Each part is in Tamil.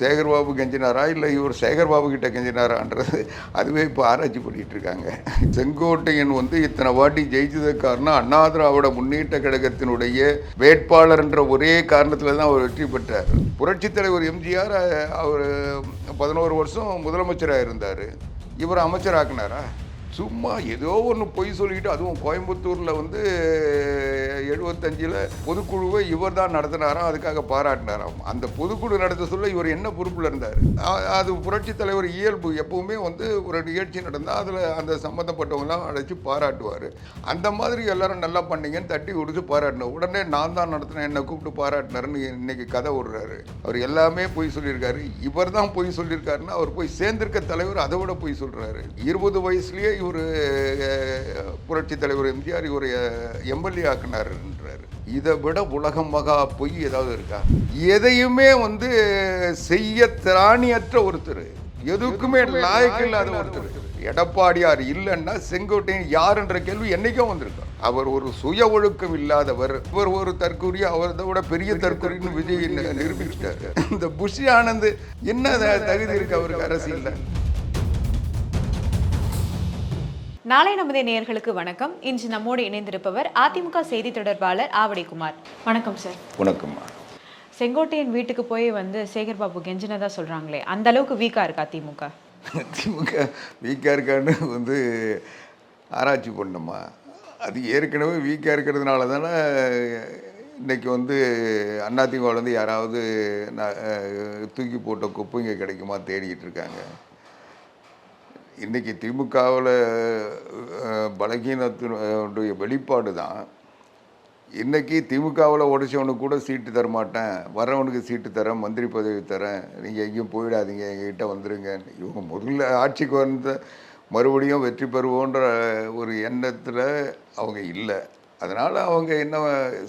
சேகர்பாபு கெஞ்சினாரா? இல்லை இவர் சேகர்பாபு கிட்ட கெஞ்சினாரான்றது அதுவே இப்போ ஆராய்ச்சி பண்ணிட்டு இருக்காங்க. செங்கோட்டையன் வந்து இத்தனை வாட்டி ஜெயிச்சதுக்கு காரணம் அண்ணா திராவிட முன்னேற்ற கழகத்தினுடைய வேட்பாளர் என்ற ஒரே காரணத்தில் தான் அவர் வெற்றி பெற்றார். புரட்சித் தலைவர் எம்ஜிஆர் அவர் பதினோரு வருஷம் முதலமைச்சராக இருந்தார். இவர் அமைச்சராக்குனாரா? சும்மா ஏதோ ஒன்று பொய் சொல்லிட்டு அதுவும் கோயம்புத்தூரில் வந்து எழுபத்தஞ்சில் பொதுக்குழுவை இவர் தான் நடத்தினாராம் அதுக்காக பாராட்டினாராம். அந்த பொதுக்குழு நடத்த சொல்ல இவர் என்ன பொறுப்பில் இருந்தார்? அது புரட்சி தலைவர் இயல்பு. எப்பவுமே வந்து ஒரு நிகழ்ச்சி நடந்தால் அதில் அந்த சம்மந்தப்பட்டவங்களாம் அழைச்சி பாராட்டுவார். அந்த மாதிரி எல்லாரும் நல்லா பண்ணீங்கன்னு தட்டி கொடுத்து பாராட்டினோம் உடனே நான் தான் நடத்தினேன் என்னை கூப்பிட்டு பாராட்டினாருன்னு இன்னைக்கு கதை விடுறாரு அவர் எல்லாமே பொய் சொல்லியிருக்காரு. இவர் தான் பொய் சொல்லியிருக்காருன்னா அவர் போய் சேர்ந்திருக்க தலைவர் அதை விட பொய் சொல்கிறாரு இருபது வயசுலேயே இவர் புரட்சி தலைவர் எம்ஜிஆர் இவர் எம்எல்ஏ ஆக்குனாருன்றாரு இதை விட உலகம் மகா பொய் ஏதாவது இருக்கா? எதையுமே வந்து செய்ய திராணியற்ற ஒருத்தர். எதுக்குமே லாயக்கு இல்லாத ஒருத்தர். எடப்பாடியார் இல்லைன்னா செங்கோட்டையன் யாருன்ற கேள்வி என்னைக்கும் வந்திருக்கும். அவர் ஒரு சுய ஒழுக்கம் இல்லாதவர். இவர் ஒரு தற்கூரி அவரை விட பெரிய தற்கூரின்னு விஜய் நிரூபிச்சிட்டாரு. இந்த புஷி ஆனந்த் என்ன தகுதி இருக்கு அவருக்கு? அரசியல்ல? நாளை நமது நேயர்களுக்கு வணக்கம். இன்று நம்மோடு இணைந்திருப்பவர் அதிமுக செய்தி தொடர்பாளர் ஆவடிக்குமார் வணக்கம் சார் வணக்கம்மா செங்கோட்டையன் வீட்டுக்கு போய் வந்து சேகர் பாபு கெஞ்சினதா சொல்றாங்களே அந்த அளவுக்கு வீக்கா இருக்கா திமுக? திமுக வீக்காக இருக்கான்னு வந்து ஆராய்ச்சி பண்ணோமா அது ஏற்கனவே வீக்காக இருக்கிறதுனால தானே இன்னைக்கு வந்து அதிமுகலேருந்து யாராவது ந- அஹ், தூக்கி போட்ட குப்பைங்க கிடைக்குமா தேடிக்கிட்டு இருக்காங்க. இன்றைக்கி திமுகவில் பலகீனத்தினுடைய வெளிப்பாடு தான். இன்றைக்கி திமுகவில் உடைச்சவனுக்கு கூட சீட்டு தரமாட்டேன் வரவனுக்கு சீட்டு தரேன் மந்திரி பதவி தரேன். நீங்கள் எங்கேயும் போயிடாதீங்க எங்ககிட்ட வந்துடுங்க இவங்க முதல்ல ஆட்சிக்கு வந்த மறுபடியும் வெற்றி பெறுவோன்ற ஒரு எண்ணத்தில் அவங்க இல்லை. அதனால் அவங்க என்ன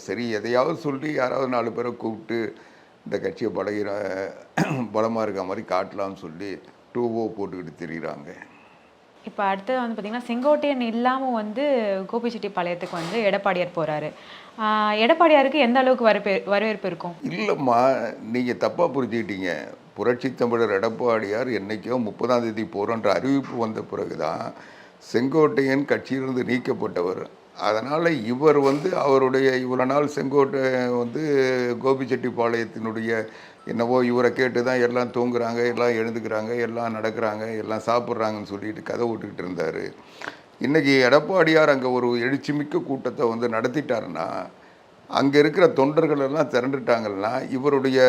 சரி எதையாவது சொல்லி யாராவது நாலு பேரை கூப்பிட்டு இந்த கட்சியை பலகிற பலமாக இருக்க மாதிரி காட்டலாம்னு சொல்லி டூவோ போட்டுக்கிட்டு திரிகிறாங்க இப்போ அடுத்தது வந்து பார்த்திங்கன்னா செங்கோட்டையன் இல்லாமல் வந்து கோபிச்செட்டிப்பாளையத்துக்கு வந்து எடப்பாடியார் போகிறாரு எடப்பாடியாருக்கு எந்த அளவுக்கு வரவே வரவேற்பு இருக்கும்? இல்லைம்மா நீங்கள் தப்பாக புரிஞ்சுக்கிட்டீங்க. புரட்சி தமிழர் எடப்பாடியார் என்னைக்கோ முப்பதாம் தேதி போகிறோன்ற அறிவிப்பு வந்த பிறகு தான் செங்கோட்டையன் கட்சியிலிருந்து நீக்கப்பட்டவர். அதனால் இவர் வந்து அவருடைய இவ்வளோ நாள் செங்கோட்டை வந்து கோபிச்செட்டிப்பாளையத்தினுடைய என்னவோ இவரை கேட்டு தான் எல்லாம் தூங்குறாங்க எல்லாம் எழுந்துக்கிறாங்க எல்லாம் நடக்கிறாங்க எல்லாம் சாப்பிட்றாங்கன்னு சொல்லிட்டு கதை விட்டுக்கிட்டு இருந்தார். இன்றைக்கி எடப்பாடியார் அங்கே ஒரு எழுச்சிமிக்க கூட்டத்தை வந்து நடத்திட்டாருன்னா அங்கே இருக்கிற தொண்டர்கள் எல்லாம் திரண்டுட்டாங்கன்னா இவருடைய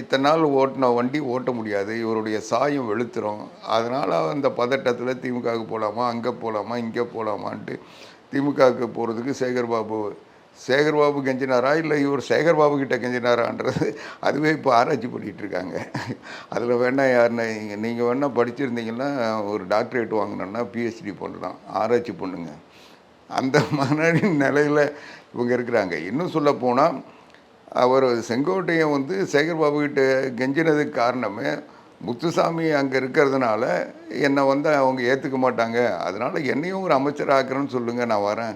இத்தனை நாள் ஓட்டின வண்டி ஓட்ட முடியாது இவருடைய சாயம் வெளுத்துரும். அதனால் அந்த பதட்டத்தில் திமுகவுக்கு போகலாமா அங்கே போகலாமா இங்கே போகலாமான்ட்டு திமுகவுக்கு போகிறதுக்கு சேகர்பாபு சேகர்பாபு கெஞ்சினாரா? இல்லை இவர் சேகர்பாபு கிட்ட கெஞ்சினாரான்றது அதுவே இப்போ ஆராய்ச்சி பண்ணிகிட்டு இருக்காங்க. அதில் வேணால் யாருன்னா நீங்கள் நீங்கள் வேணால் படிச்சிருந்தீங்கன்னா ஒரு டாக்டரேட் வாங்கினோன்னா பிஹெச்டி பண்ணலாம் ஆராய்ச்சி பண்ணுங்க. அந்த மாதிரி நிலையில் இவங்க இருக்கிறாங்க. இன்னும் சொல்லப்போனால் அவர் செங்கோட்டையன் வந்து சேகர்பாபு கிட்ட கெஞ்சினதுக்கு காரணமே முத்துசாமி அங்கே இருக்கிறதுனால என்னை வந்து அவங்க ஏற்றுக்க மாட்டாங்க. அதனால் என்னையும் ஒரு அமைச்சர் ஆக்குறேன்னு சொல்லுங்கள் நான் வரேன்.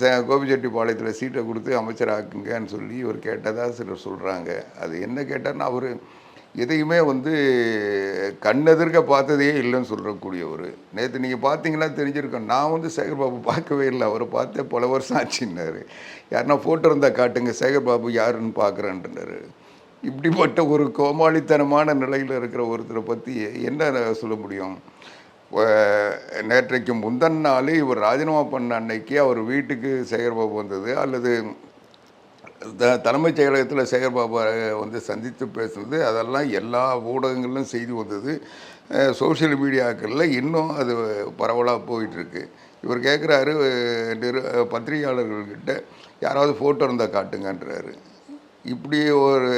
கோபிச்செட்டிப்பாளையத்தில் சீட்டை கொடுத்து அமைச்சராக்குங்கன்னு சொல்லி இவர் கேட்டதாக சிலர் சொல்கிறாங்க அது என்ன கேட்டார்னா அவர் எதையுமே வந்து கண்ணெதிர்க்க பார்த்ததே இல்லைன்னு சொல்கிறக்கூடியவர் நேற்று நீங்கள் பார்த்தீங்கன்னா தெரிஞ்சிருக்கோம். நான் வந்து சேகர்பாபு பார்க்கவே இல்லை. அவரை பார்த்தே பல வருஷம் ஆச்சுன்னாரு. யாருன்னா ஃபோட்டோ இருந்தால் காட்டுங்க. சேகர்பாபு யாருன்னு பார்க்குறேன்றாரு. இப்படிப்பட்ட ஒரு கோமாளித்தனமான நிலையில் இருக்கிற ஒருத்தரை பற்றி என்ன சொல்ல முடியும்? நேற்றைக்கு முந்தன் நாள் இவர் ராஜினாமா பண்ண அன்னைக்கு அவர் வீட்டுக்கு சேகர்பாபு வந்தது அல்லது த- தலைமைச் செயலகத்தில் சேகர்பாபு வந்து சந்தித்து பேசுனது அதெல்லாம் எல்லா ஊடகங்களிலும் செய்தி வந்தது. சோஷியல் மீடியாக்களில் இன்னும் அது பரவலாக போயிட்டுருக்கு. இவர் கேட்குறாரு நிரு பத்திரிகையாளர்கள்கிட்ட யாராவது ஃபோட்டோ இருந்தால் காட்டுங்கன்றாரு. இப்படி ஒரு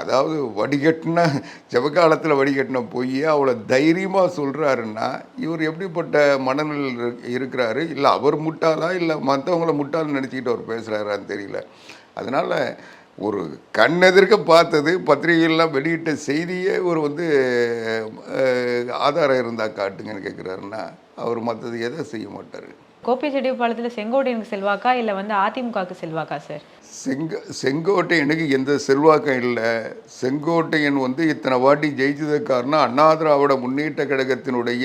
அதாவது வடிகட்டின ஜபகாலத்தில் வடிகட்டின போய் அவ்வளோ தைரியமாக சொல்கிறாருன்னா இவர் எப்படிப்பட்ட மனநிலையில் இருக்கிறாரு? இல்லை அவர் முட்டாளா? இல்லை மற்றவங்கள முட்டாள்னு நினச்சிக்கிட்டு அவர் பேசுகிறாரான்னு தெரியல. அதனால் ஒரு கண்ணெதிர்க்க பார்த்தது பத்திரிகைகள்லாம் வெளியிட்ட செய்தியே ஒரு வந்து ஆதாரம் இருந்தால் காட்டுங்கன்னு கேட்குறாருன்னா அவர் மற்றது எதை செய்ய மாட்டார்? கோபிச்செட்டிப்பாளையத்தில் செங்கோட்டையனுக்கு செல்வாக்கா இல்லை வந்து அதிமுகவுக்கு செல்வாக்கா சார்? செங்க செங்கோட்டையனுக்கு எந்த செல்வாக்கம் இல்லை. செங்கோட்டையன் வந்து இத்தனை வாட்டி ஜெயிச்சதுக்கு காரணம் அண்ணா திராவிட முன்னேற்ற கழகத்தினுடைய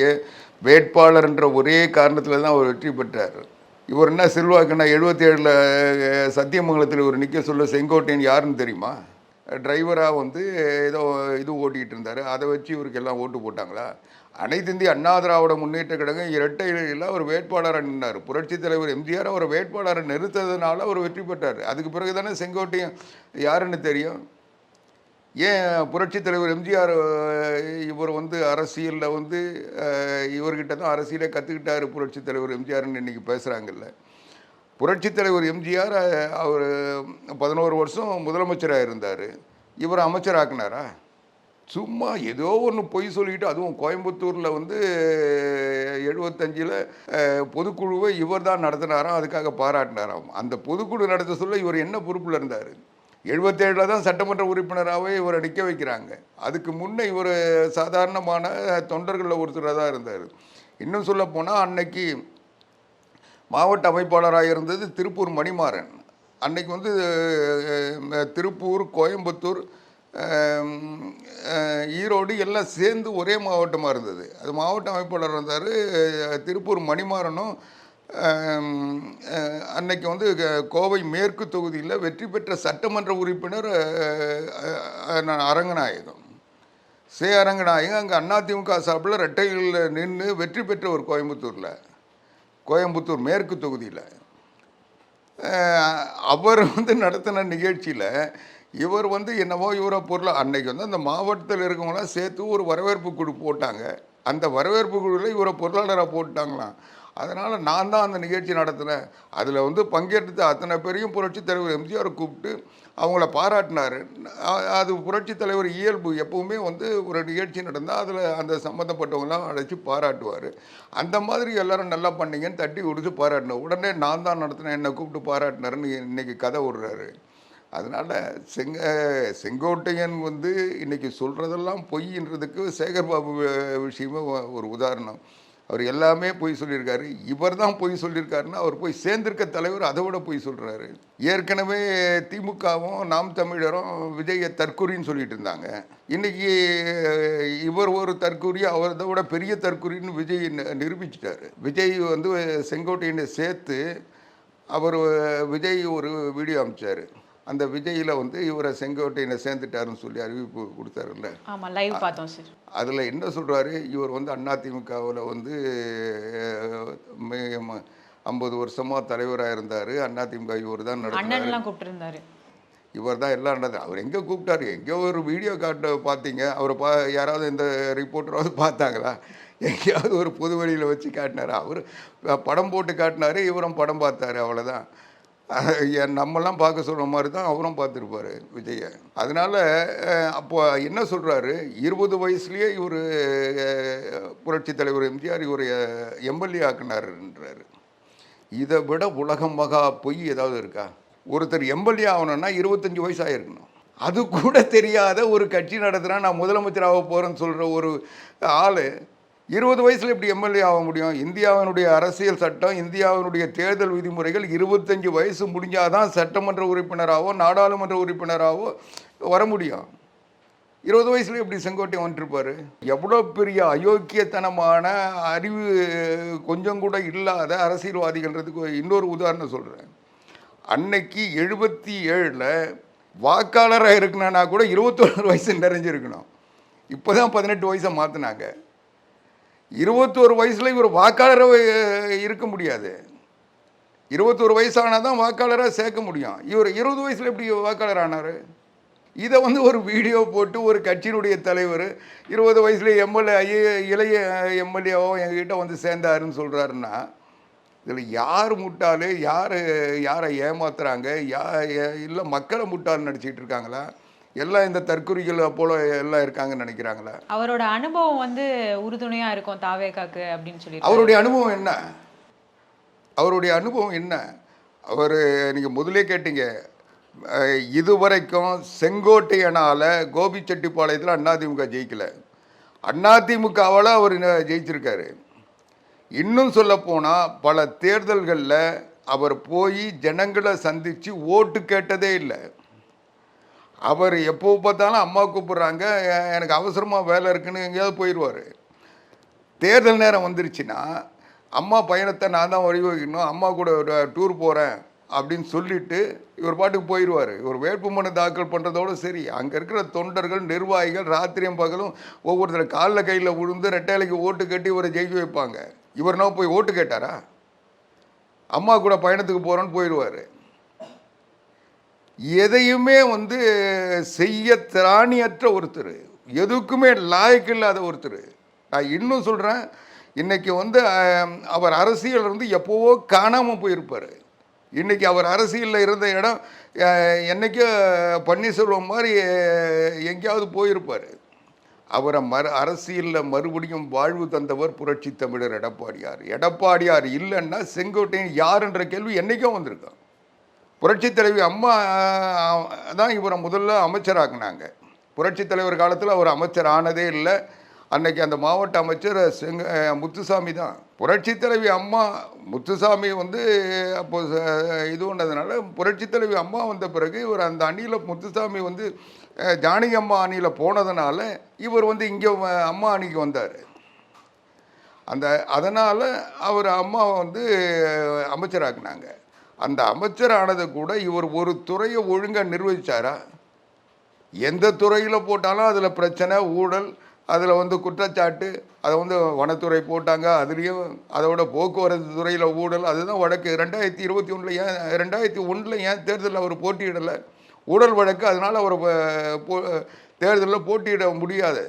வேட்பாளர் என்ற ஒரே காரணத்தில் தான் அவர் வெற்றி பெற்றார். இவர் என்ன செல்வாக்குன்னா எழுபத்தி ஏழில் சத்தியமங்கலத்தில் இவர் நிற்க சொல்ல செங்கோட்டையன் யாருன்னு தெரியுமா? டிரைவராக வந்து ஏதோ இது ஓட்டிகிட்டு இருந்தார். அதை வச்சு இவருக்கு எல்லாம் ஓட்டு போட்டாங்களா? அனைத்து இந்திய அண்ணா திராவிட முன்னேற்ற கழகம் இரட்டை இலையில் அவர் வேட்பாளராக நின்றார் புரட்சித் தலைவர் எம்ஜிஆர் அவர் வேட்பாளரை நிறுத்ததுனால அவர் வெற்றி பெற்றார். அதுக்கு பிறகு தானே செங்கோட்டையும் யாருன்னு தெரியும்? ஏன் புரட்சித் தலைவர் எம்ஜிஆர் இவர் வந்து அரசியலில் வந்து இவர்கிட்ட தான் அரசியலே கற்றுக்கிட்டார் புரட்சித் தலைவர் எம்ஜிஆர்னு இன்னைக்கு பேசுகிறாங்கல்ல புரட்சித் தலைவர் எம்ஜிஆர் அவர் பதினோரு வருஷம் முதலமைச்சராக இருந்தார். இவர் அமைச்சராக்குனாரா? சும்மா ஏதோ ஒன்று பொய் சொல்லிட்டு அதுவும் கோயம்புத்தூரில் வந்து எழுபத்தஞ்சில் பொதுக்குழுவை இவர் தான் நடத்தினாராம் அதுக்காக பாராட்டினாராம். அந்த பொதுக்குழு நடத்த சொல்ல இவர் என்ன பொறுப்பில் இருந்தார்? எழுபத்தேழில் தான் சட்டமன்ற உறுப்பினராகவே இவரை நிற்க வைக்கிறாங்க. அதுக்கு முன்னே இவர் சாதாரணமான தொண்டர்களில் ஒருத்தராக தான் இருந்தார். இன்னும் சொல்ல போனால் அன்னைக்கு மாவட்ட அமைப்பாளராக இருந்தது திருப்பூர் மணிமாறன். அன்னைக்கு வந்து திருப்பூர் கோயம்புத்தூர் ஈரோடு எல்லாம் சேர்ந்து ஒரே மாவட்டமாக இருந்தது. அது மாவட்ட அமைப்பாளர் இருந்தார் திருப்பூர் மணிமாறனும் அன்னைக்கு வந்து கோவை மேற்கு தொகுதியில் வெற்றி பெற்ற சட்டமன்ற உறுப்பினர் அரங்கநாயகம். சே அரங்கநாயகம் அங்கே அதிமுக சார்பில் ரெட்டையில் நின்று வெற்றி பெற்றவர் கோயம்புத்தூரில் கோயம்புத்தூர் மேற்கு தொகுதியில். அவர் வந்து நடத்தின நிகழ்ச்சியில் இவர் வந்து என்னவோ இவரை பொருள் அன்னைக்கு வந்து அந்த மாவட்டத்தில் இருக்கவங்களாம் சேர்த்து ஒரு வரவேற்பு குழு போட்டாங்க. அந்த வரவேற்பு குழுவில் இவரை பொருளாளராக போட்டாங்களாம் அதனால் நான் தான் அந்த நிகழ்ச்சி நடத்தினேன். அதில் வந்து பங்கேற்று அத்தனை பேரையும் புரட்சி தலைவர் எம்ஜிஆர் கூப்பிட்டு அவங்கள பாராட்டினார். அது புரட்சி தலைவர் இயல்பு. எப்பவுமே வந்து ஒரு நிகழ்ச்சி நடந்தால் அதில் அந்த சம்மந்தப்பட்டவங்களாம் அழைச்சி பாராட்டுவார். அந்த மாதிரி எல்லோரும் நல்லா பண்ணீங்கன்னு தட்டி கொடுத்து பாராட்டினேன். உடனே நான் தான் நடத்தினேன். என்னை கூப்பிட்டு பாராட்டினாருன்னு இன்னைக்கு கதை விடுறாரு அதனால் செங்க செங்கோட்டையன் வந்து இன்றைக்கி சொல்கிறதெல்லாம் பொய்ன்றதுக்கு சேகர்பாபு வி- விஷயமே ஒரு உதாரணம். அவர் எல்லாமே பொய் சொல்லியிருக்காரு. இவர் தான் பொய் சொல்லியிருக்காருன்னா அவர் போய் சேர்ந்திருக்க தலைவர் அதை விட பொய் சொல்கிறாரு ஏற்கனவே திமுகவும் நாம் தமிழரும் விஜயை தற்கொலைன்னு சொல்லிட்டு இருந்தாங்க. இன்றைக்கி இவர் ஒரு தற்கொலை அவரதை விட பெரிய தற்கொலைன்னு விஜய் நிரூபிச்சிட்டாரு. விஜய் வந்து செங்கோட்டையனை சேர்த்து அவர் விஜய் ஒரு வீடியோ அமிச்சார். அந்த விஜயில் வந்து இவரை செங்கோட்டையனை சேர்ந்துட்டாருன்னு சொல்லி அறிவிப்பு கொடுத்தாருல்ல. ஆமாம் லைவ் பார்த்தோம் சார். அதில் என்ன சொல்கிறாரு இவர் வந்து அதிமுகவில் வந்து ஐம்பது வருஷமாக தலைவராக இருந்தார். அதிமுக இவர் தான் அண்ணன்லாம் கூப்பிட்டுருந்தாரு. இவர் தான் எல்லாம் நடந்தது அவர் எங்கே கூப்பிட்டாரு? எங்கேயோ ஒரு வீடியோ காட்ட பார்த்தீங்க அவரை பா யாராவது இந்த ரிப்போர்ட்டராவது பார்த்தாங்களா? எங்கேயாவது ஒரு பொது வழியில் வச்சு காட்டினாரு? அவர் படம் போட்டு காட்டினாரு. இவரும் படம் பார்த்தாரு. அவ்வளோதான் நம்மலாம் என் நம்மெல்லாம் பார்க்க சொல்கிற மாதிரி தான் அவரும் பார்த்துருப்பாரு விஜயை. அதனால் அப்போ என்ன சொல்கிறாரு இருபது வயசுலேயே இவர் புரட்சித் தலைவர் எம்ஜிஆர் இவர் எம்எல்ஏ ஆக்குனாருன்றாரு. இதை விட உலகம் மகா பொய் ஏதாவது இருக்கா? ஒருத்தர் எம்எல்ஏ ஆகணும்னா இருபத்தஞ்சி வயசு ஆகிருக்கணும் அது கூட தெரியாத ஒரு கட்சி நடத்துகிறா நான் முதலமைச்சர் ஆக போகிறேன்னு சொல்கிற ஒரு ஆள் இருபது வயசில் எப்படி எம்எல்ஏ ஆக முடியும்? இந்தியாவினுடைய அரசியல் சட்டம் இந்தியாவினுடைய தேர்தல் விதிமுறைகள் இருபத்தஞ்சி வயசு முடிஞ்சாதான் சட்டமன்ற உறுப்பினராகவோ நாடாளுமன்ற உறுப்பினராகவோ வர முடியும். இருபது வயசுல எப்படி செங்கோட்டை வந்துட்டுருப்பாரு எவ்வளோ பெரிய அயோக்கியத்தனமான அறிவு கொஞ்சம் கூட இல்லாத அரசியல்வாதிகள்ன்றதுக்கு இன்னொரு உதாரணம் சொல்கிறேன் அன்னைக்கு எழுபத்தி ஏழில் வாக்காளராக இருக்கணும்னா கூட இருபத்தொன்று வயசு நிறைஞ்சிருக்கணும். இப்போ தான் பதினெட்டு வயசை மாற்றினாங்க இருபத்தோரு வயசில் இவர் வாக்காளராக இருக்க முடியாது. இருபத்தோரு வயசானால் தான் வாக்காளராக சேர்க்க முடியும். இவர் இருபது வயசில் எப்படி வாக்காளர் ஆனார் இதை வந்து ஒரு வீடியோ போட்டு ஒரு கட்சியினுடைய தலைவர் இருபது வயசுல எம்எல்ஏ இளைய எம்எல்ஏவோ எங்ககிட்ட வந்து சேர்ந்தாருன்னு சொல்கிறாருன்னா இதில் யார் முட்டாளு? யார் யாரை ஏமாத்துறாங்க? யா இல்லை மக்களை முட்டாள் நடிச்சிட்டு இருக்காங்களா? எல்லாம் இந்த தற்குறிகள் போல எல்லாம் இருக்காங்கன்னு நினைக்கிறாங்களா? அவரோட அனுபவம் வந்து உறுதுணையா இருக்கும் தாவேகாக்கு அப்படின்னு சொல்லி அவருடைய அனுபவம் என்ன? அவருடைய அனுபவம் என்ன? அவர் நீங்கள் முதலே கேட்டீங்க. இதுவரைக்கும் செங்கோட்டையனால் கோபிச்செட்டிப்பாளையத்தில் அதிமுக ஜெயிக்கல. அதிமுகவால் அவர் ஜெயிச்சிருக்காரு? இன்னும் சொல்லப்போனால் பல தேர்தல்களில் அவர் போய் ஜனங்களை சந்தித்து ஓட்டு கேட்டதே இல்லை. அவர் எப்போ பார்த்தாலும் அம்மா கூப்பிட்றாங்க எனக்கு அவசரமாக வேலை இருக்குன்னு எங்கேயாவது போயிடுவார். தேர்தல் நேரம் வந்துருச்சுன்னா அம்மா பயணத்தை நான் தான் வழிவகுக்கணும் அம்மா கூட ஒரு டூர் போகிறேன் அப்படின்னு சொல்லிட்டு இவர் பாட்டுக்கு போயிடுவார். இவர் வேட்புமனு தாக்கல் பண்ணுறதோட சரி அங்கே இருக்கிற தொண்டர்கள் நிர்வாகிகள் ராத்திரியும் பகலும் ஒவ்வொருத்தர் காலில் கையில் விழுந்து ரெட்டையிலைக்கு ஓட்டு கட்டி இவரை ஜெயிக்க வைப்பாங்க. இவர் போய் ஓட்டு கேட்டாரா? அம்மா கூட பயணத்துக்கு போகிறோன்னு போயிடுவார். எதையுமே வந்து செய்ய திராணியற்ற ஒருத்தர். எதுக்குமே லாயக்கு இல்லாத ஒருத்தர். நான் இன்னும் சொல்கிறேன் இன்றைக்கி வந்து அவர் அரசியல் இருந்து எப்போவோ காணாமல் போயிருப்பார். இன்றைக்கி அவர் அரசியலில் இருந்த இடம் என்றைக்கோ பன்னீர்செல்வம் மாதிரி எங்கேயாவது போயிருப்பார். அவரை மறு அரசியலில் மறுபடியும் வாழ்வு தந்தவர் புரட்சி தமிழர் எடப்பாடியார். எடப்பாடியார் இல்லைன்னா செங்கோட்டையன் யாருன்ற கேள்வி என்றைக்கும் வந்திருக்கான் புரட்சித் தலைவி அம்மா தான் இவரை முதல்ல அமைச்சராக்குனாங்க. புரட்சித் தலைவர் காலத்தில் அவர் அமைச்சர் ஆனதே இல்லை. அன்னைக்கு அந்த மாவட்ட அமைச்சர் செங்க முத்துசாமி தான். புரட்சித் தலைவி அம்மா முத்துசாமி வந்து அப்போ இது பண்ணதுனால புரட்சித் தலைவி அம்மா வந்த பிறகு இவர் அந்த அணியில் முத்துசாமி வந்து ஜானகி அம்மா அணியில் போனதுனால இவர் வந்து இங்கே அம்மா அணிக்கு வந்தார். அந்த அதனால் அவர் அம்மாவை வந்து அமைச்சராக்குனாங்க. அந்த அமைச்சரானது கூட இவர் ஒரு துறையை ஒழுங்காக நிர்வகிச்சாரா? எந்த துறையில் போட்டாலும் அதில் பிரச்சனை ஊழல் அதில் வந்து குற்றச்சாட்டு அதை வந்து வனத்துறை போட்டாங்க அதுலேயும் அதோட போக்குவரத்து துறையில் ஊழல் அதுதான் வழக்கு. ரெண்டாயிரத்தி இருபத்தி ஒன்றில் ஏன் ரெண்டாயிரத்தி ஒன்றில் ஏன் தேர்தலில் அவர் போட்டியிடலை? ஊழல் வழக்கு அதனால் அவர் போ தேர்தலில் போட்டியிட முடியாது.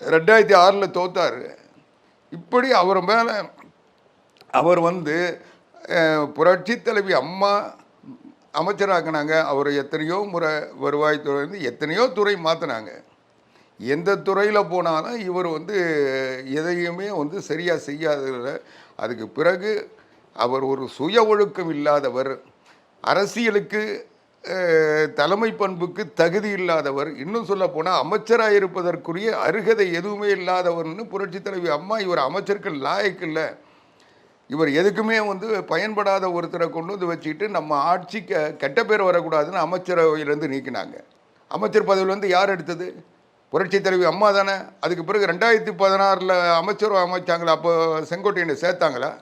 ரெண்டாயிரத்தி ஆறில் தோத்தார். இப்படி அவர் மேலே அவர் வந்து புரட்சி தலைவி அம்மா அமைச்சராக்குனாங்க. அவர் எத்தனையோ முறை வருவாய்த்துறையிலேருந்து எத்தனையோ துறை மாற்றினாங்க எந்த துறையில் போனாலும் இவர் வந்து எதையுமே வந்து சரியாக செய்யாததில்ல அதுக்கு பிறகு அவர் ஒரு சுய ஒழுக்கம் இல்லாதவர் அரசியலுக்கு தலைமை பண்புக்கு தகுதி இல்லாதவர் இன்னும் சொல்ல போனால் அமைச்சராக இருப்பதற்குரிய அருகதை எதுவுமே இல்லாதவர்னு புரட்சித் தலைவி அம்மா இவர் அமைச்சருக்கு லாயக்கு இல்லை. இவர் எதுக்குமே வந்து பயன்படாத ஒருத்தரை கொண்டு வந்து வச்சுக்கிட்டு நம்ம ஆட்சிக்கு கெட்ட பேர் வரக்கூடாதுன்னு அமைச்சரவையிலேருந்து நீக்கினாங்க. அமைச்சர் பதவியிலேருந்து யார் எடுத்தது? புரட்சி தலைவி அம்மா தானே. அதுக்கு பிறகு ரெண்டாயிரத்தி பதினாறில் அமைச்சரவை அமைச்சாங்களா? அப்போ செங்கோட்டையனை சேர்த்தாங்களா?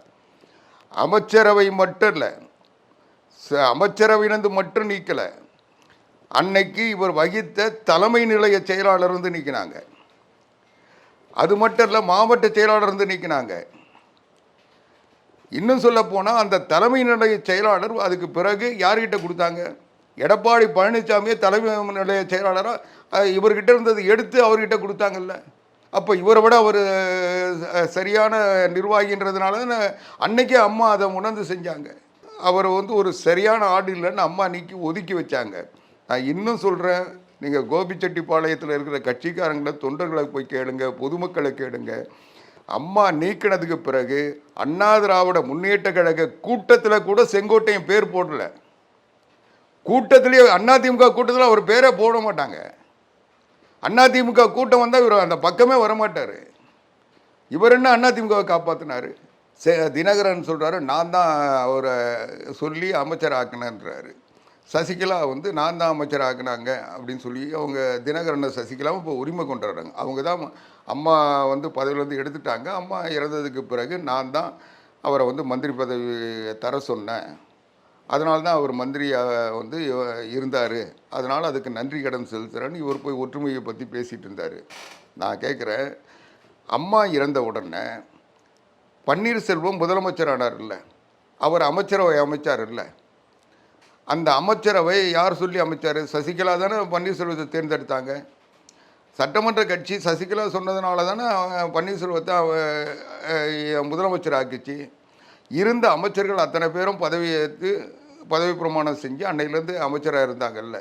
அமைச்சரவை மட்டும் இல்லை ச- அமைச்சரவையிலிருந்து மட்டும் நீக்கலை. அன்னைக்கு இவர் வகித்த தலைமை நிலைய செயலாளர் வந்து நீக்கினாங்க. அது மட்டும் இல்லை மாவட்ட செயலாளர் வந்து நீக்கினாங்க. இன்னும் சொல்ல போனால் அந்த தலைமை நிலைய செயலாளர் அதுக்கு பிறகு யார்கிட்ட கொடுத்தாங்க? எடப்பாடி பழனிசாமியை தலைமை நிலைய செயலாளராக இவர்கிட்ட இருந்தது எடுத்து அவர்கிட்ட கொடுத்தாங்கல்ல. அப்போ இவரை விட அவர் சரியான நிர்வாகின்றதுனால தான் அன்னைக்கே அம்மா அதை உணர்ந்து செஞ்சாங்க. அவரை வந்து ஒரு சரியான ஆடு இல்லைன்னு அம்மா நீக்கி ஒதுக்கி வச்சாங்க. நான் இன்னும் சொல்கிறேன் நீங்கள் கோபிச்செட்டிப்பாளையத்தில் இருக்கிற கட்சிக்காரங்களை தொண்டர்களை போய் கேளுங்க பொதுமக்களை கேளுங்க. அம்மா நீக்கினதுக்கு பிறகு அண்ணா திராவிட முன்னேற்ற கழக கூட்டத்தில் கூட செங்கோட்டையன் பேர் போடல. கூட்டத்திலேயே அதிமுக கூட்டத்தில் அவர் பேரே போட மாட்டாங்க. அதிமுக கூட்டம் வந்தால் இவர் அந்த பக்கமே வரமாட்டார். இவர் என்ன அதிமுகவை காப்பாற்றினார் சே தினகரன் சொல்கிறாரு நான் தான் அவரை சொல்லி அமைச்சர் ஆக்கினேன்றாரு. சசிகலா வந்து நான் தான் அமைச்சர் ஆக்குனாங்க அப்படின்னு சொல்லி அவங்க தினகரனை சசிகலாவும் இப்போ உரிமை கொண்டாடுறாங்க. அவங்க தான் அம்மா வந்து பதவியிலேருந்து எடுத்துட்டாங்க. அம்மா இறந்ததுக்கு பிறகு நான் தான் அவரை வந்து மந்திரி பதவி தர சொன்னேன். அதனால தான் அவர் மந்திரியாக வந்து இருந்தார். அதனால் அதுக்கு நன்றி கடன் செலுத்துகிறேன்னு இவர் போய் ஒற்றுமையை பற்றி பேசிகிட்டு இருந்தார். நான் கேட்குறேன் அம்மா இறந்த உடனே பன்னீர்செல்வம் முதலமைச்சர் ஆனார் இல்லை. அவர் அமைச்சரவை அமைச்சார் இல்லை. அந்த அமைச்சரவை யார் சொல்லி அமைச்சார்? சசிகலா தானே பன்னீர்செல்வத்தை தேர்ந்தெடுத்தாங்க. சட்டமன்ற கட்சி சசிகலா சொன்னதுனால தானே பன்னீர்செல்வத்தை அவ முதலமைச்சர் ஆக்கிச்சு. இருந்த அமைச்சர்கள் அத்தனை பேரும் பதவியேற்று பதவி பிரமாணம் செஞ்சு அன்னையிலேருந்து அமைச்சராக இருந்தாங்கல்ல.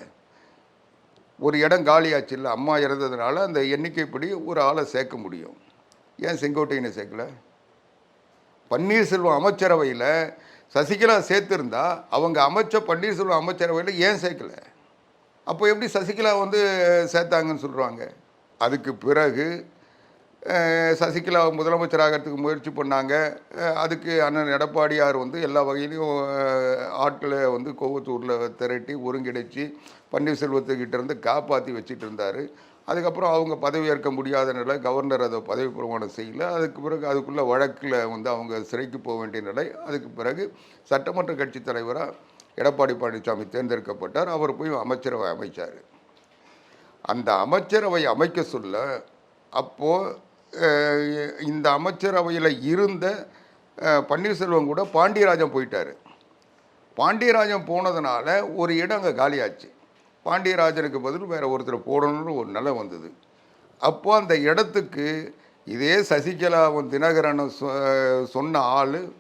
ஒரு இடம் காலியாச்சு இல்லை அம்மா இறந்ததுனால அந்த எண்ணிக்கைப்படி ஒரு ஆளை சேர்க்க முடியும். ஏன் செங்கோட்டையனை சேர்க்கல? பன்னீர்செல்வம் அமைச்சரவையில் சசிகலா சேர்த்துருந்தா அவங்க அமைச்ச பன்னீர்செல்வம் அமைச்சரவையில் ஏன் சேர்க்கல? அப்போ எப்படி சசிகலா வந்து சேர்த்தாங்கன்னு சொல்கிறாங்க அதுக்கு பிறகு சசிகலா முதலமைச்சராகிறதுக்கு முயற்சி பண்ணாங்க. அதுக்கு அண்ணன் எடப்பாடியார் வந்து எல்லா வகையிலையும் ஆட்களை வந்து கோவத்தூரில் திரட்டி ஒருங்கிணைச்சி பன்னீர்செல்வத்துக்கிட்ட இருந்து காப்பாற்றி வச்சுட்டு இருந்தார். அதுக்கப்புறம் அவங்க பதவி ஏற்க முடியாத நிலை கவர்னர் அதை பதவி பிரமாணம் செய்யல. அதுக்கு பிறகு அதுக்குள்ளே வழக்கில் வந்து அவங்க சிறைக்கு போக வேண்டிய நிலை. அதுக்கு பிறகு சட்டமன்ற கட்சி தலைவராக எடப்பாடி பழனிசாமி தேர்ந்தெடுக்கப்பட்டார். அவர் போய் அமைச்சரவை அமைச்சார். அந்த அமைச்சரவை அமைக்க சொல்ல அப்போது இந்த அமைச்சரவையில் இருந்த பன்னீர்செல்வம் கூட பாண்டியராஜன் போயிட்டார். பாண்டியராஜன் போனதுனால ஒரு இடம் அங்கே காலியாச்சு. பாண்டியராஜனுக்கு பதில் வேறு ஒருத்தர் போடணும்னு ஒரு நிலை வந்தது. அப்போது அந்த இடத்துக்கு இதே சசிகலாவும் தினகரனும் சொ- சொன்ன ஆள்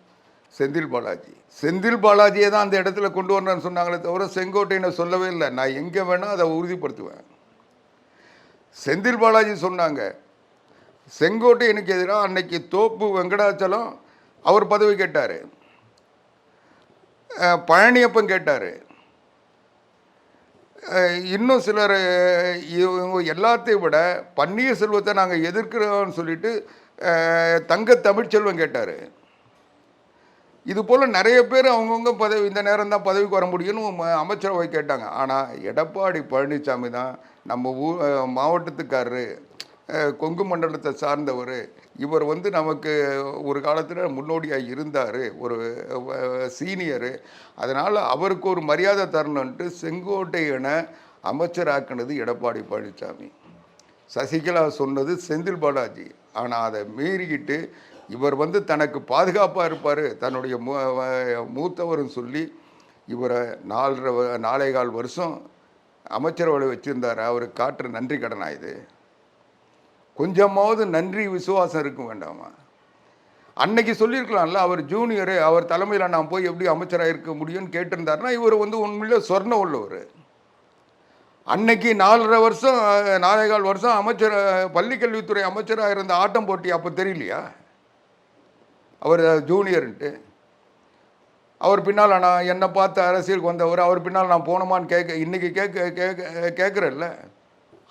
செந்தில் பாலாஜி. செந்தில் பாலாஜியை தான் அந்த இடத்துல கொண்டு வரணும்னு சொன்னாங்களே தவிர செங்கோட்டையினை சொல்லவே இல்லை. நான் எங்கே வேணால் அதை உறுதிப்படுத்துவேன். செந்தில் பாலாஜி சொன்னாங்க செங்கோட்டையனுக்கு எதிராக அன்னைக்கு தோப்பு வெங்கடாச்சலம் அவர் பதவி கேட்டார். பழனியப்பன் கேட்டார். இன்னும் சிலர் இவங்க எல்லாத்தையும் விட பன்னீர்செல்வத்தை நாங்கள் எதிர்க்கிறோம்னு சொல்லிட்டு தங்க தமிழ்ச்செல்வன் கேட்டார். இது போல் நிறைய பேர் அவங்கவுங்க பதவி இந்த நேரம் தான் பதவிக்கு வர முடியும்னு ம- அமைச்சரவை கேட்டாங்க. ஆனால் எடப்பாடி பழனிசாமி தான் நம்ம ஊர் மாவட்டத்துக்காரரு கொங்கு மண்டலத்தை சார்ந்தவர். இவர் வந்து நமக்கு ஒரு காலத்தில் முன்னோடியாக இருந்தார் ஒரு சீனியரு. அதனால் அவருக்கு ஒரு மரியாதை தரணுன்ட்டு செங்கோட்டையனை அமைச்சராக்குனது எடப்பாடி பழனிசாமி சசிகலா சொன்னது செந்தில் பாலாஜி. ஆனால் அதை மீறிக்கிட்டு இவர் வந்து தனக்கு பாதுகாப்பாக இருப்பார். தன்னுடைய மூ மூத்தவரும் சொல்லி இவரை நாலரை வ- நாலே கால் வருஷம் அமைச்சரவை வச்சுருந்தார். அவருக்கு காட்டுற நன்றி கடனா இது? கொஞ்சமாவது நன்றி விசுவாசம் இருக்கும் வேண்டாமா? அன்னைக்கு சொல்லியிருக்கலாம்ல அவர் ஜூனியரு அவர் தலைமையில் நான் போய் எப்படி அமைச்சராக இருக்க முடியும்னு கேட்டிருந்தாருன்னா இவர் வந்து உண்மையிலே சொர்ண உள்ளவர். அன்னைக்கு நாலரை வருஷம் அஹ், நாலே கால் வருஷம் அமைச்சர் பள்ளிக்கல்வித்துறை அமைச்சராக இருந்த ஆட்டம் போட்டி அப்போ தெரியலையா? அவர் ஜூனியர்ன்ட்டு. அவர் பின்னால் நான் என்னை பார்த்து அரசியலுக்கு வந்தவர் அவர் பின்னால் நான் போனோமான்னு கேட்க இன்றைக்கி கேட்க கேட்க கேட்குறல்ல.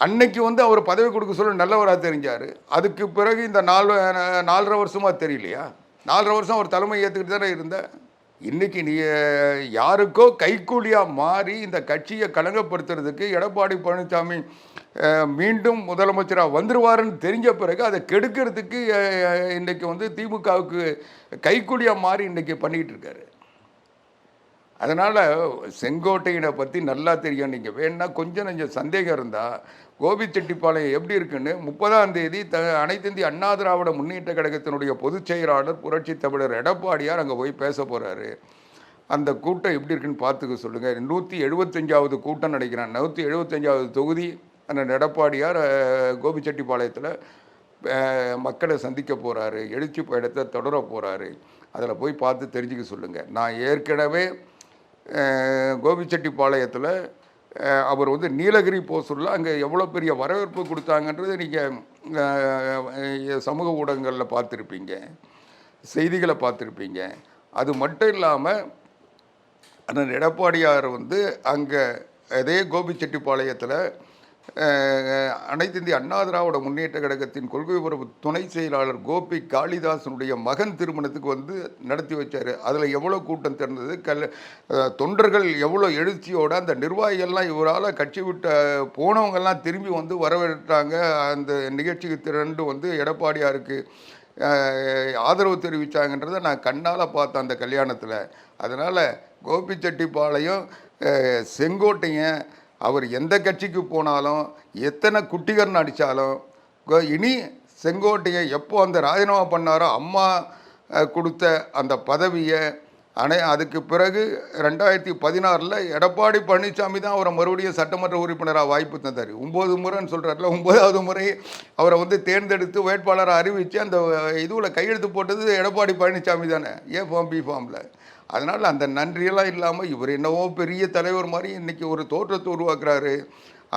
அன்னைக்கு வந்து அவர் பதவி கொடுக்க சொல்ல நல்லவராக தெரிஞ்சார். அதுக்கு பிறகு இந்த நாலு நாலரை வருஷமாக தெரியலையா? நாலரை வருஷம் அவர் தலைமை ஏற்றுக்கிட்டு தானே இருந்தேன் இன்றைக்கி நீ யாருக்கோ கைக்கூலியாக மாறி இந்த கட்சியை கலங்கப்படுத்துறதுக்கு எடப்பாடி பழனிசாமி மீண்டும் முதலமைச்சராக வந்துடுவாருன்னு தெரிஞ்ச பிறகு அதை கெடுக்கிறதுக்கு இன்றைக்கி வந்து திமுகவுக்கு கைக்குடியாக மாறி இன்றைக்கி பண்ணிக்கிட்டு இருக்காரு. அதனால் செங்கோட்டையினை பற்றி நல்லா தெரியும். நீங்கள் வேணுன்னா கொஞ்சம் கொஞ்சம் சந்தேகம் இருந்தால் கோபிச்செட்டிப்பாளையம் எப்படி இருக்குன்னு முப்பதாம் தேதி த அனைத்து அண்ணா திராவிட முன்னேற்ற கழகத்தினுடைய பொதுச் செயலாளர் புரட்சி தமிழர் எடப்பாடியார் அங்கே போய் பேச போகிறாரு அந்த கூட்டம் எப்படி இருக்குன்னு பார்த்துக்க சொல்லுங்கள் நூற்றி எழுபத்தஞ்சாவது கூட்டம் நினைக்கிறேன். நூற்றி எழுபத்தஞ்சாவது தொகுதி அந்த எடப்பாடியார் கோபிச்செட்டிப்பாளையத்தில் மக்களை சந்திக்க போகிறாரு எழுச்சி பயணத்தை தொடர போகிறாரு அதில் போய் பார்த்து தெரிஞ்சுக்க சொல்லுங்கள் நான் ஏற்கனவே கோபிச்செட்டிப்பாளையத்தில் அவர் வந்து நீலகிரி போக சொல்ல அங்கே எவ்வளோ பெரிய வரவேற்பு கொடுத்தாங்கன்றது நீங்கள் சமூக ஊடகங்களில் பார்த்துருப்பீங்க. செய்திகளை பார்த்துருப்பீங்க. அது மட்டும் இல்லாமல் அண்ணன் எடப்பாடியார் வந்து அங்கே அதே கோபிச்செட்டிப்பாளையத்தில் அனைத்து இந்திய அண்ணா திராவிட முன்னேற்ற கழகத்தின் கொள்கை உறவு துணை செயலாளர் கோபி காளிதாசனுடைய மகன் திருமணத்துக்கு வந்து நடத்தி வச்சார். அதில் எவ்வளோ கூட்டம் திறந்தது? கல் தொண்டர்கள் எவ்வளோ எழுச்சியோட அந்த நிர்வாகிகள்லாம் இவரால் கட்சி விட்ட போனவங்கெல்லாம் திரும்பி வந்து வரவேற்றாங்க. அந்த நிகழ்ச்சிக்கு திரண்டு வந்து எடப்பாடியாருக்கு ஆதரவு தெரிவித்தாங்கன்றதை நான் கண்ணால் பார்த்தேன் அந்த கல்யாணத்தில். அதனால் கோபிச்செட்டிப்பாளையம் செங்கோட்டையன் அவர் எந்த கட்சிக்கு போனாலும் எத்தனை குட்டிகர்னு அடித்தாலும் கோ- இனி செங்கோட்டையை எப்போ அந்த ராஜினாமா பண்ணாரோ அம்மா கொடுத்த அந்த பதவியை அனை அதுக்கு பிறகு ரெண்டாயிரத்தி பதினாறில் எடப்பாடி பழனிசாமி தான் அவரை மறுபடியும் சட்டமன்ற உறுப்பினராக வாய்ப்பு தந்தார். ஒம்பது முறைன்னு சொல்கிறாருல ஒன்பதாவது முறை அவரை வந்து தேர்ந்தெடுத்து வேட்பாளரை அறிவித்து அந்த இதுவில் கையெழுத்து போட்டது எடப்பாடி பழனிசாமி தானே ஏ ஃபார்ம் பி ஃபார்மில். அதனால் அந்த நன்றியெல்லாம் இல்லாமல் இவர் என்னவோ பெரிய தலைவர் மாதிரி இன்றைக்கி ஒரு தோற்றத்தை உருவாக்குறாரு.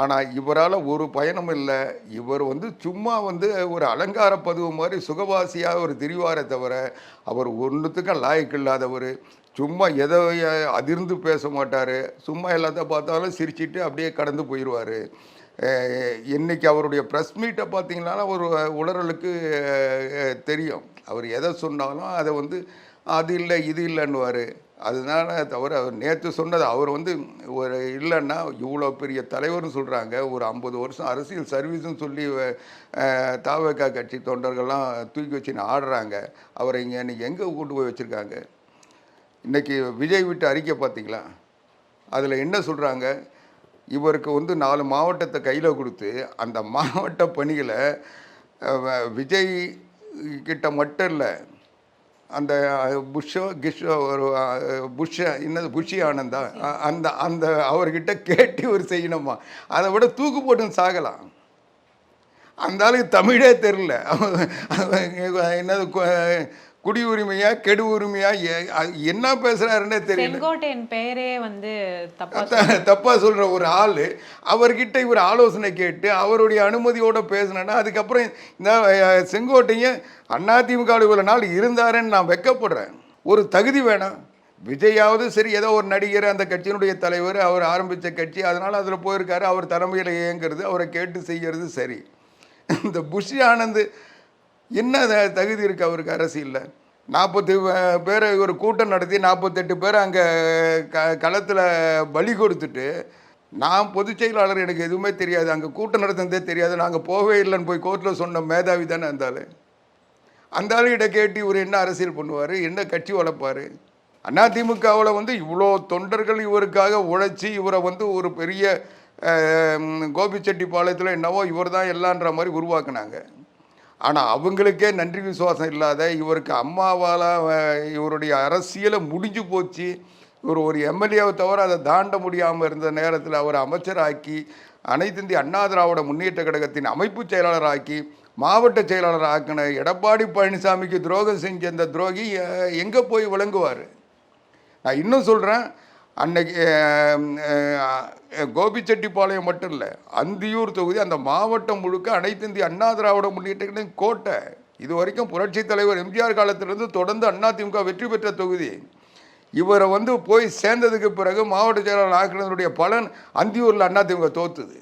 ஆனால் இவரால் ஒரு பயனும் இல்லை. இவர் வந்து சும்மா வந்து ஒரு அலங்கார பதுவு மாதிரி சுகவாசியாக ஒரு திரிவாரை தவிர அவர் ஒன்றுத்துக்கும் லாயக்கு இல்லாதவர். சும்மா எதை அதிர்ந்து பேச மாட்டார். சும்மா எல்லாத்த பார்த்தாலும் சிரிச்சிட்டு அப்படியே கடந்து போயிடுவார் இன்றைக்கி அவருடைய ப்ரெஸ் மீட்டை பார்த்தீங்கன்னா ஒரு உளறலுக்கு தெரியும். அவர் எதை சொன்னாலும் அதை வந்து அது இல்லை இது இல்லைன்னுவார். அதனால தவிர அவர் நேற்று சொன்னது அவர் வந்து ஒரு இல்லைன்னா இவ்வளோ பெரிய தலைவர்னு சொல்கிறாங்க ஒரு ஐம்பது வருஷம் அரசியல் சர்வீஸ்னு சொல்லி அஹ், தாவக கட்சி தொண்டர்கள்லாம் தூக்கி வச்சுன்னு ஆடுறாங்க. அவரை இங்கே இன்றைக்கி எங்கே கொண்டு போய் வச்சுருக்காங்க? இன்றைக்கி விஜய் விட்டு அறிக்கை பார்த்தீங்களா? அதில் என்ன சொல்கிறாங்க இவருக்கு வந்து நாலு மாவட்டத்தை கையில் கொடுத்து அந்த மாவட்ட பணிகளை விஜய் கிட்ட மட்டும் இல்லை அந்த புஷ்ஷோ கிஷ்ஷோ ஒரு புஷ்ஷ என்னது புஷி ஆனந்தா அந்த அந்த அவர்கிட்ட கேட்டு ஒரு செய்யணுமா? அதை விட தூக்கு போட்டு சாகலாம். அந்த ஆளுக்கு தமிழே தெரில என்னது குடி உரிமையா கெடு உரிமையா என்ன பேசுறாருன்னே தெரியல. செங்கோட்டையன் பெயரே வந்து தப்பா சொல்ற ஒரு ஆள் அவர்கிட்ட இவர் ஆலோசனை கேட்டு அவருடைய அனுமதியோட பேசினேன்னா அதுக்கப்புறம் இந்த செங்கோட்டையன் அதிமுக இவ்வளோ நாள் இருந்தாருன்னு நான் வெக்கப்படுறேன். ஒரு தகுதி வேணும். விஜயாவது சரி ஏதோ ஒரு நடிகர் அந்த கட்சியினுடைய தலைவர் அவர் ஆரம்பித்த கட்சி அதனால் அதில் போயிருக்காரு அவர் தலைமையில் இயங்குறது அவரை கேட்டு செய்யறது சரி. இந்த புஷி ஆனந்த் என்ன தகுதி இருக்குது அவருக்கு அரசியலில்? நாற்பத்தி பேரை ஒரு கூட்டம் நடத்தி நாற்பத்தெட்டு பேர் அங்கே க களத்தில் பலி கொடுத்துட்டு நான் பொதுச் செயலாளர் எனக்கு எதுவுமே தெரியாது. அங்கே கூட்டம் நடத்துனதே தெரியாது. நாங்கள் போகவே இல்லைன்னு போய் கோர்ட்டில் சொன்ன மேதாவி தானே அந்த அந்த ஆளுகிட்ட கேட்டு இவர் என்ன அரசியல் பண்ணுவார்? என்ன கட்சி வளர்ப்பார்? அதிமுகவில் வந்து இவ்வளோ தொண்டர்கள் இவருக்காக உழைச்சி இவரை வந்து ஒரு பெரிய கோபிச்செட்டி பாளையத்தில் என்னவோ இவர் தான் எல்லான்ற மாதிரி உருவாக்குனாங்க. ஆனால் அவங்களுக்கே நன்றி விசுவாசம் இல்லாத இவருக்கு அம்மாவால் இவருடைய அரசியலை முடிஞ்சு போச்சு. இவர் ஒரு எம்எல்ஏவை தவிர அதை தாண்ட முடியாமல் இருந்த நேரத்தில் அவர் அமைச்சராக்கி அனைத்து இந்திய அண்ணா திராவிட முன்னேற்ற கழகத்தின் அமைப்பு செயலாளராக்கி மாவட்ட செயலாளர் ஆக்கின எடப்பாடி பழனிசாமிக்கு துரோகம் செஞ்ச இந்த துரோகி எங்கே போய் விளங்குவார்? நான் இன்னும் சொல்கிறேன் அன்னைக்கு கோபிச்செட்டிப்பாளையம் மட்டும் இல்லை அந்தியூர் தொகுதி அந்த மாவட்டம் முழுக்க அனைத்து இந்திய அண்ணா திராவிட முன்னேற்ற கோட்டை. இது வரைக்கும் புரட்சித் தலைவர் எம்ஜிஆர் காலத்திலிருந்து தொடர்ந்து அதிமுக வெற்றி பெற்ற தொகுதி. இவரை வந்து போய் சேர்ந்ததுக்கு பிறகு மாவட்ட செயலாளர் ஆக்கினதனுடைய பலன் அந்தியூரில் அதிமுக தோத்துது.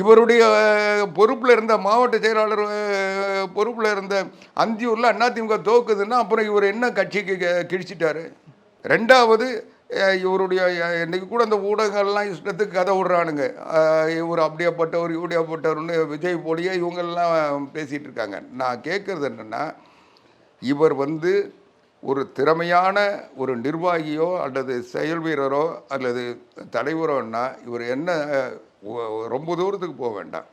இவருடைய பொறுப்பில் இருந்த மாவட்ட செயலாளர் பொறுப்பில் இருந்த அந்தியூரில் அதிமுக தோக்குதுன்னா அப்புறம் இவர் என்ன கட்சிக்கு கிழிச்சிட்டாரு? ரெண்டாவது இவருடைய இன்றைக்கி கூட அந்த ஊடகங்கள்லாம் இஷ்டத்துக்கு கதை விடுறானுங்க. இவர் அப்படியாப்பட்டவர் இப்படியாப்பட்டவர்னு விஜய் போலியே இவங்கெல்லாம் பேசிகிட்டு இருக்காங்க. நான் கேட்குறது என்னென்னா இவர் வந்து ஒரு திறமையான ஒரு நிர்வாகியோ அல்லது செயல் வீரரோ அல்லது தலைவரோன்னா இவர் என்ன ரொம்ப தூரத்துக்கு போக வேண்டாம்.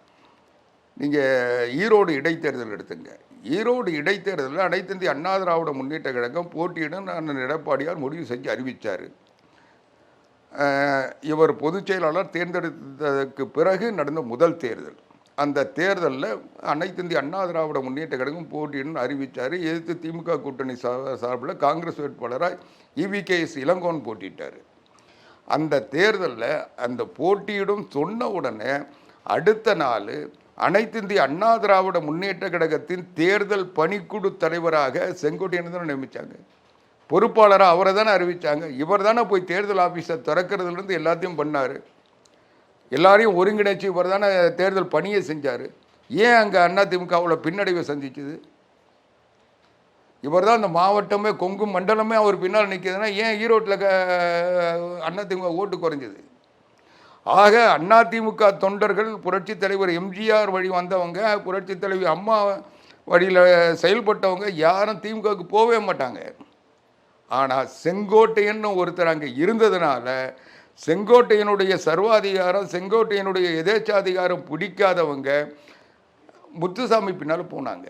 நீங்கள் ஈரோடு இடைத்தேர்தல் எடுத்துங்க. ஈரோடு இடைத்தேர்தலில் அனைத்து அண்ணா திராவிட முன்னேற்ற கழகம் போட்டியிடும் அண்ணன் எடப்பாடியார் முடிவு செஞ்சு அறிவித்தார் இவர் பொதுச் செயலாளர் தேர்ந்தெடுத்ததற்கு பிறகு நடந்த முதல் தேர்தல். அந்த தேர்தலில் அனைத்து இந்திய அண்ணா திராவிட முன்னேற்ற கழகம் போட்டியிடும் அறிவித்தார் எதிர்த்து திமுக கூட்டணி சார்பில் காங்கிரஸ் வேட்பாளராக இவிகேஎஸ் இளங்கோன் போட்டிட்டார் அந்த தேர்தலில் அந்த போட்டியிடும் சொன்ன உடனே அடுத்த நாள் அனைத்து இந்திய அண்ணா திராவிட முன்னேற்ற கழகத்தின் தேர்தல் பணிக்குழு தலைவராக செங்கோட்டையன் தான் நியமித்தாங்க பொறுப்பாளராக அவரை தானே அறிவித்தாங்க இவர் தானே போய் தேர்தல் ஆஃபீஸை திறக்கிறதுலேருந்து எல்லாத்தையும் பண்ணார். எல்லாரையும் ஒருங்கிணைச்சு இவர் தானே தேர்தல் பணியை செஞ்சார். ஏன் அங்கே அதிமுகவில் பின்னடைவை சந்திச்சுது? இவர் தான் அந்த மாவட்டமே கொங்கு மண்டலமே அவர் பின்னால் நிற்கிதுன்னா ஏன் ஈரோட்டில் க அதிமுக ஓட்டு குறைஞ்சது? ஆக அதிமுக தொண்டர்கள் புரட்சித் தலைவர் எம்ஜிஆர் வழி வந்தவங்க புரட்சித் தலைவி அம்மா வழியில் செயல்பட்டவங்க யாரும் திமுகவுக்கு போகவே மாட்டாங்க. ஆனால் செங்கோட்டையன் ஒருத்தர் அங்கே இருந்ததுனால செங்கோட்டையனுடைய சர்வாதிகாரம் செங்கோட்டையனுடைய எதேச்சாதிகாரம் பிடிக்காதவங்க முத்துசாமி பின்னால் போனாங்க.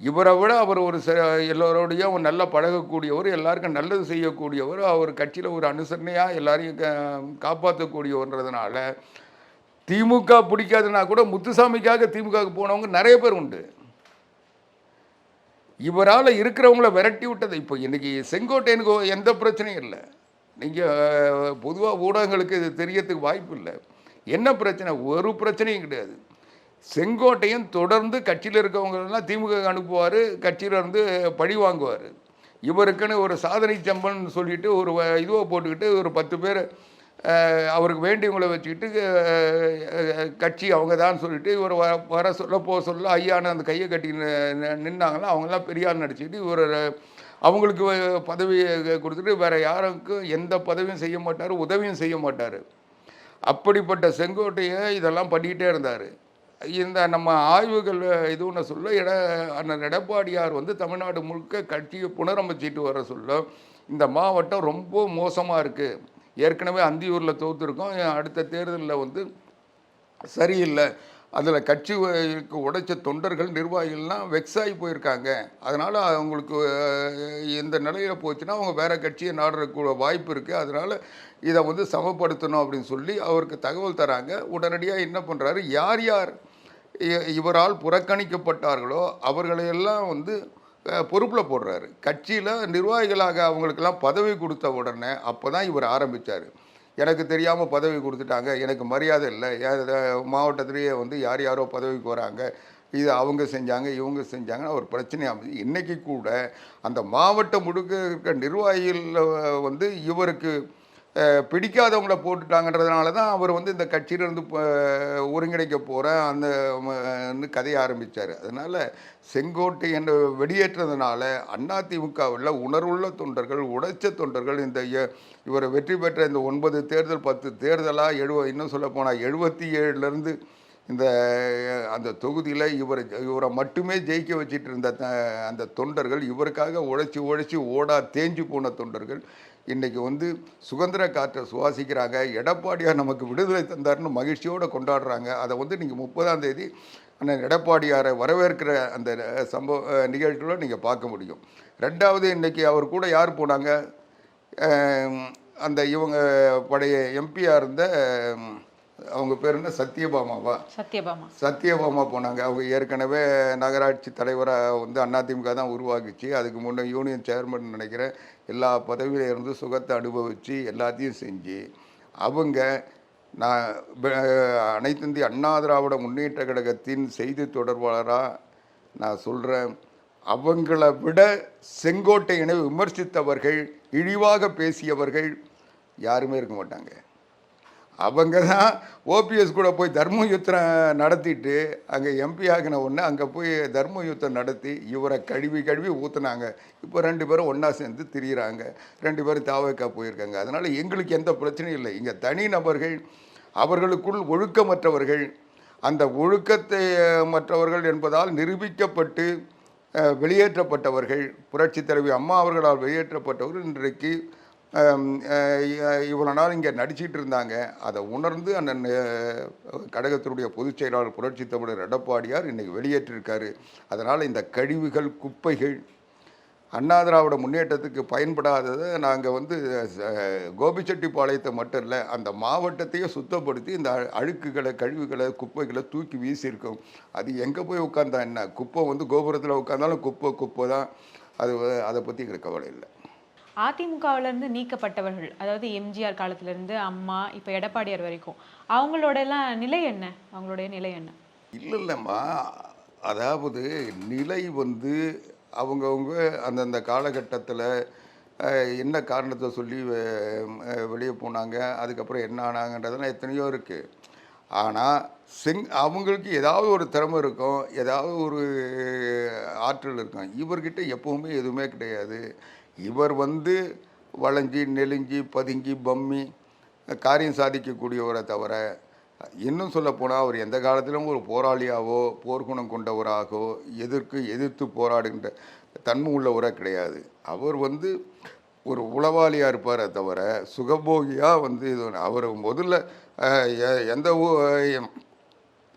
இவரை விட அவர் ஒரு ச எல்லோரோடையும் நல்லா பழகக்கூடியவர் எல்லாருக்கும் நல்லது செய்யக்கூடியவர் அவர் கட்சியில் ஒரு அனுசரணையாக எல்லாரையும் காப்பாற்றக்கூடியவர்ன்றதுனால காப்பாற்றக்கூடியவன்றதுனால திமுக பிடிக்காதுன்னா கூட முத்துசாமிக்காக திமுகவுக்கு போனவங்க நிறைய பேர் உண்டு. இவரால் இருக்கிறவங்கள விரட்டி விட்டது இப்போ இன்றைக்கி செங்கோட்டையனுக்கு எந்த பிரச்சனையும் இல்லை. நீங்கள் பொதுவாக ஊடகங்களுக்கு இது தெரியறதுக்கு வாய்ப்பு இல்லை. என்ன பிரச்சனை? ஒரு பிரச்சனையும் கிடையாது. செங்கோட்டையன் தொடர்ந்து கட்சியில் இருக்கவங்களெல்லாம் திமுக அனுப்புவார் கட்சியிலேருந்து பழி வாங்குவார். இவருக்குன்னு ஒரு சாதனை சம்பன் சொல்லிட்டு ஒரு இதுவை போட்டுக்கிட்டு ஒரு பத்து பேர் அவருக்கு வேண்டியவங்களை வச்சுக்கிட்டு கட்சி அவங்க தான் சொல்லிட்டு இவர் வர வர சொல்ல போக சொல்ல ஐயான்னு அந்த கையை கட்டி நின்னாங்களா அவங்களாம் பெரியார் நடிச்சுக்கிட்டு இவர் அவங்களுக்கு பதவியை பதவி கொடுத்துட்டு வேறு யாருக்கும் எந்த பதவியும் செய்ய மாட்டார் உதவியும் செய்ய மாட்டார். அப்படிப்பட்ட செங்கோட்டையை இதெல்லாம் பண்ணிக்கிட்டே இருந்தார். இந்த நம்ம ஆய்வுகள் இது ஒன்று சொல்ல எட அண்ணன் எடப்பாடியார் வந்து தமிழ்நாடு முழுக்க கட்சியை புனரமைச்சிட்டு வர சொல்ல இந்த மாவட்டம் ரொம்ப மோசமாக இருக்குது ஏற்கனவே அந்தியூரில் தோற்றுருக்கோம் அடுத்த தேர்தலில் வந்து சரியில்லை. அதில் கட்சிக்கு உடைச்ச தொண்டர்கள் நிர்வாகிகள்லாம் வெக்ஸ் ஆகி போயிருக்காங்க. அதனால் அவங்களுக்கு எந்த இந்த நிலையில் போச்சுன்னா அவங்க வேறு கட்சியை நாடுறதுக்கு வாய்ப்பு இருக்குது அதனால் இதை வந்து சமப்படுத்தணும் அப்படின்னு சொல்லி அவருக்கு தகவல் தராங்க. உடனடியாக என்ன பண்ணுறாரு யார் யார் இ- இவரால் புறக்கணிக்கப்பட்டார்களோ அவர்களையெல்லாம் வந்து பொறுப்பில் போடுறாரு. கட்சியில் நிர்வாகிகளாக அவங்களுக்கெல்லாம் பதவி கொடுத்த உடனே அப்போ தான் இவர் ஆரம்பித்தார் எனக்கு தெரியாமல் பதவி கொடுத்துட்டாங்க. எனக்கு மரியாதை இல்லை. மாவட்டத்திலேயே வந்து யார் யாரோ பதவிக்கு வராங்க. இது அவங்க செஞ்சாங்க இவங்க செஞ்சாங்கன்னு ஒரு பிரச்சனையாக இன்றைக்கி கூட அந்த மாவட்டம் முழுக்க இருக்க நிர்வாகிகளில் வந்து இவருக்கு பிடிக்காதவங்கள போட்டுட்டாங்கன்றதுனால தான் அவர் வந்து இந்த கட்சியிலேருந்து ஒருங்கிணைக்க போகிறேன் அந்த கதையை ஆரம்பித்தார் அதனால் செங்கோட்டை என்று வெளியேற்றதுனால அதிமுகவில் உணர்வுள்ள தொண்டர்கள் உடைச்ச தொண்டர்கள் இந்த இ- இவர் வெற்றி பெற்ற இந்த ஒன்பது தேர்தல் பத்து தேர்தலாக எழுவ இன்னும் சொல்ல போனால் எழுபத்தி ஏழுலேருந்து இந்த அந்த தொகுதியில் இவர் இவரை மட்டுமே ஜெயிக்க வச்சிட்டு இருந்த த- அந்த தொண்டர்கள் இவருக்காக உழைச்சி உழைச்சி ஓடா தேஞ்சு போன தொண்டர்கள் இன்றைக்கி வந்து சுதந்திர காற்றை சுவாசிக்கிறாங்க. எடப்பாடியார் நமக்கு விடுதலை தந்தார்னு மகிழ்ச்சியோடு கொண்டாடுறாங்க. அதை வந்து நீங்கள் முப்பதாம் தேதி அண்ணன் எடப்பாடியாரை வரவேற்கிற அந்த சம்பவ நிகழ்ச்சிகளை நீங்கள் பார்க்க முடியும். ரெண்டாவது இன்றைக்கி அவர் கூட யார் போனாங்க? அந்த இவங்க பழைய எம்பியாக இருந்த அவங்க பேர் என்ன? சத்யபாமாவா? சத்யபாமா. சத்யபாமா போனாங்க. அவங்க ஏற்கனவே நகராட்சி தலைவராக வந்து அதிமுக தான் உருவாக்குச்சு அதுக்கு முன்னே யூனியன் சேர்மன் நினைக்கிறேன். எல்லா பதவியில இருந்து சுகத்தை அனுபவித்து எல்லாத்தையும் செஞ்சு அவங்க நான் ப- அனைத்து இந்திய அண்ணா திராவிட முன்னேற்ற கழகத்தின் செய்தி தொடர்பாளராக நான் சொல்கிறேன் அவங்கள விட செங்கோட்டையனை விமர்சித்தவர்கள் இழிவாக பேசியவர்கள் யாருமே இருக்க மாட்டாங்க. அவங்க தான் ஓபிஎஸ் கூட போய் தர்ம யுத்தம் நடத்திட்டு அங்கே எம்பி ஆகின ஒன்று அங்கே போய் தர்ம யுத்தம் நடத்தி இவரை கழுவி கழுவி ஊற்றுனாங்க இப்போ ரெண்டு பேரும் ஒன்றா சேர்ந்து திரியிறாங்க. ரெண்டு பேரும் தாவக்கா போயிருக்காங்க. அதனால் எங்களுக்கு எந்த பிரச்சனையும் இல்லை. இங்கே தனி நபர்கள் அவர்களுக்குள் ஒழுக்கமற்றவர்கள் அந்த ஒழுக்கத்தை மற்றவர்கள் என்பதால் நிரூபிக்கப்பட்டு வெளியேற்றப்பட்டவர்கள் புரட்சித் தலைவி அம்மா அவர்களால் வெளியேற்றப்பட்டவர்கள் இன்றைக்கு இவ்வளோ நாள் இங்கே நடிச்சிட்டு இருந்தாங்க. அதை உணர்ந்து அந்த கழகத்தினுடைய பொதுச் செயலாளர் புரட்சி தமிழர் எடப்பாடியார் இன்னைக்கு வெளியேற்றிருக்காரு. அதனால் இந்த கழிவுகள் குப்பைகள் அண்ணா திராவிட முன்னேற்றத்துக்கு பயன்படாததை நாங்கள் வந்து கோபிச்செட்டிப்பாளையத்தை மட்டும் இல்லை அந்த மாவட்டத்தையே சுத்தப்படுத்தி இந்த அழுக்குகளை கழிவுகளை குப்பைகளை தூக்கி வீசியிருக்கோம். அது எங்கே போய் உட்காந்தா என்ன? குப்பை வந்து கோபுரத்தில் உட்காந்தாலும் குப்பை குப்பை தான். அது அதை பற்றி எங்களுக்கு கவலை இல்லை. அதிமுகவிலேருந்து நீக்கப்பட்டவர்கள் அதாவது எம்ஜிஆர் காலத்துலேருந்து அம்மா இப்போ எடப்பாடியார் வரைக்கும் அவங்களோடலாம் நிலை என்ன? அவங்களுடைய நிலை என்ன? இல்லை இல்லைம்மா அதாவது நிலை வந்து அவங்கவுங்க அந்தந்த காலகட்டத்தில் என்ன காரணத்தை சொல்லி வெளியே போனாங்க அதுக்கப்புறம் என்ன ஆனாங்கன்றதெல்லாம் எத்தனையோ இருக்குது ஆனால் செங் அவங்களுக்கு ஏதாவது ஒரு திறமை இருக்கும் ஏதாவது ஒரு ஆற்றல் இருக்கும். இவர்கிட்ட எப்பவுமே எதுவுமே கிடையாது. இவர் வந்து வளைஞ்சி நெலிஞ்சி பதுங்கி பம்மி காரியம் சாதிக்கக்கூடியவரை தவிர இன்னும் சொல்லப்போனால் அவர் எந்த காலத்திலும் ஒரு போராளியாவோ போர்க்குணம் கொண்டவராகவோ எதிர்க்கு எதிர்த்து போராடுகின்ற தன்மை உள்ளவராக கிடையாது. அவர் வந்து ஒரு உளவாளியாக இருப்பாரே தவிர சுகபோகியாக வந்து இது அவர் முதல்ல எ- எந்த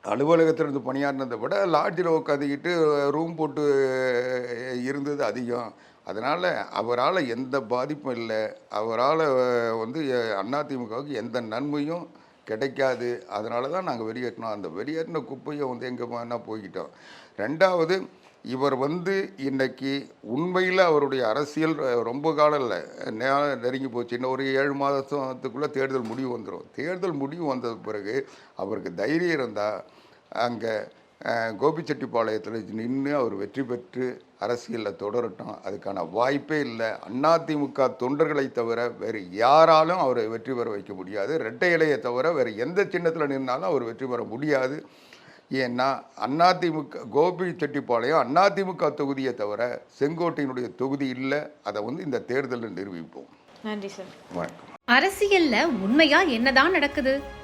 அலுவலகத்திலிருந்து பணியாற்றினதை விட லாட்ஜில் உட்காந்துக்கிட்டு ரூம் போட்டு இருந்தது அதிகம். அதனால் அவரால் எந்த பாதிப்பும் இல்லை. அவரால் வந்து அதிமுகவுக்கு எந்த நன்மையும் கிடைக்காது. அதனால தான் நாங்கள் வெளியேற்றினோம் அந்த வெளியேற்றின குப்பையை வந்து எங்கே வேணா போய்கிட்டோம் ரெண்டாவது இவர் வந்து இன்னைக்கு உண்மையில் அவருடைய அரசியல் ரொம்ப காலம் இல்லை. நே- நெருங்கி போச்சு. இன்னும் ஒரு ஏழு மாதத்துக்குள்ளே தேர்தல் முடிவு வந்துடும் தேர்தல் முடிவு வந்த பிறகு அவருக்கு தைரியம் இருந்தால் அங்கே கோபிச்செட்டிப்பாளையத்தில் நின்று அவர் வெற்றி பெற்று அரசியலில் தொடரட்டும். அதுக்கான வாய்ப்பே இல்லை. அதிமுக தொண்டர்களை தவிர வேறு யாராலும் அவரை வெற்றி பெற வைக்க முடியாது. ரெட்டை இலையை தவிர வேறு எந்த சின்னத்தில் நின்னாலும் அவர் வெற்றி பெற முடியாது. ஏன்னா அதிமுக கோபி செட்டிப்பாளையம் அதிமுக தொகுதியை தவிர செங்கோட்டையினுடைய தொகுதி இல்லை. அதை வந்து இந்த தேர்தலில் நிரூபிப்போம். நன்றி சார். வணக்கம். அரசியல்ல உண்மையா என்னதான் நடக்குது?